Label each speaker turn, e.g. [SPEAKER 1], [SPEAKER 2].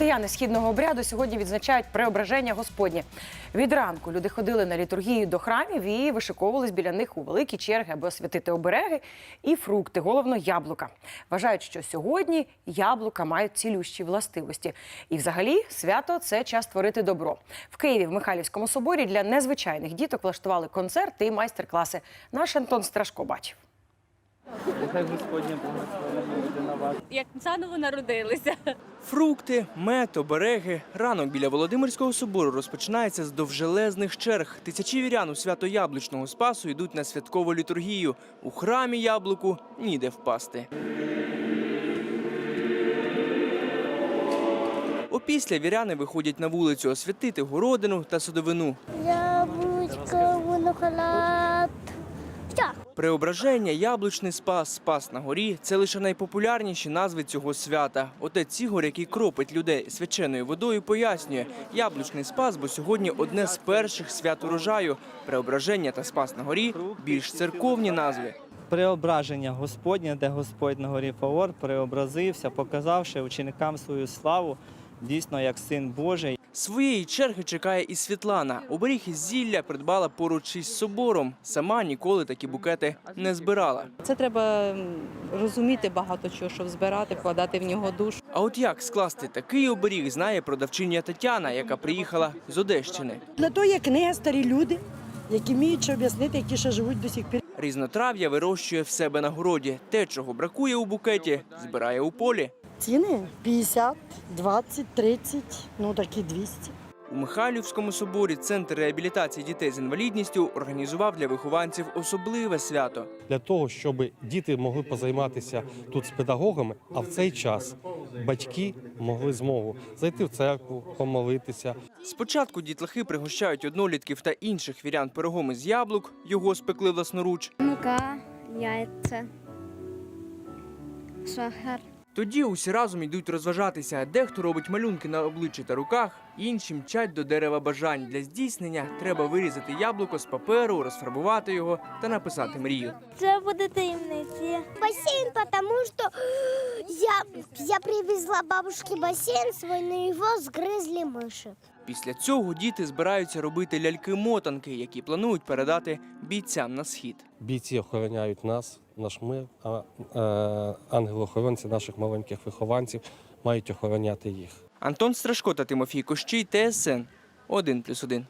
[SPEAKER 1] Християни східного обряду сьогодні відзначають преображення Господнє. Від ранку люди ходили на літургію до храмів і вишиковувались біля них у великі черги, аби освятити обереги і фрукти, головно яблука. Вважають, що сьогодні яблука мають цілющі властивості. І, взагалі, свято це час творити добро. В Києві в Михайлівському соборі для незвичайних діток влаштували концерти і майстер-класи. Наш Антон Страшко бачив.
[SPEAKER 2] Нехай Господня благословення буде на вас.
[SPEAKER 3] Як заново народилися.
[SPEAKER 4] Фрукти, мед, обереги. Ранок біля Володимирського собору розпочинається з довжелезних черг. Тисячі вірян у свято Яблучного Спасу йдуть на святкову літургію. У храмі яблуку ніде впасти. Опісля віряни виходять на вулицю освятити городину та садовину.
[SPEAKER 5] Яблучко, виноград.
[SPEAKER 4] Преображення, яблучний спас, спас на горі це лише найпопулярніші назви цього свята. Отець Ігор, який кропить людей свяченою водою, пояснює, яблучний спас, бо сьогодні одне з перших свят урожаю. Преображення та спас на горі більш церковні назви.
[SPEAKER 2] Преображення Господнє, де Господь на горі Фаор преобразився, показавши ученикам свою славу, дійсно як син Божий.
[SPEAKER 4] Своєї черги чекає і Світлана. Оберіг із зілля придбала поруч із собором. Сама ніколи такі букети не збирала.
[SPEAKER 6] Це треба розуміти багато чого, щоб збирати, вкладати в нього душу.
[SPEAKER 4] А от як скласти такий оберіг, знає продавчиня Тетяна, яка приїхала з Одещини.
[SPEAKER 7] Для того є книги старі люди, які вміють ще об'яснити, які ще живуть до сих пір.
[SPEAKER 4] Різнотрав'я вирощує в себе на городі. Те, чого бракує у букеті, збирає у полі.
[SPEAKER 7] Ціни 50, 20, 30, ну такі 200.
[SPEAKER 4] У Михайлівському соборі центр реабілітації дітей з інвалідністю організував для вихованців особливе свято.
[SPEAKER 8] для того, щоб діти могли позайматися тут з педагогами, а в цей час батьки могли змогу зайти в церкву, помолитися,
[SPEAKER 4] Спочатку дітлахи пригощають однолітків та інших вірян пирогом із яблук. Його спекли власноруч.
[SPEAKER 5] Мука, яйця, сахар.
[SPEAKER 4] Тоді усі разом йдуть розважатися. Дехто робить малюнки на обличчі та руках, інші мчать до дерева бажань. Для здійснення треба вирізати яблуко з паперу, розфарбувати його та написати мрію.
[SPEAKER 5] Це буде таємниці. Басейн, тому що я, я привезла бабушке басейн свой, но его сгрызли мыши.
[SPEAKER 4] Після цього діти збираються робити ляльки-мотанки, які планують передати бійцям на схід.
[SPEAKER 8] бійці охороняють нас, наш мир, а е, ангели-охоронці наших маленьких вихованців мають охороняти їх.
[SPEAKER 4] Антон Страшко та Тимофій Кощій, ТСН 1+,1.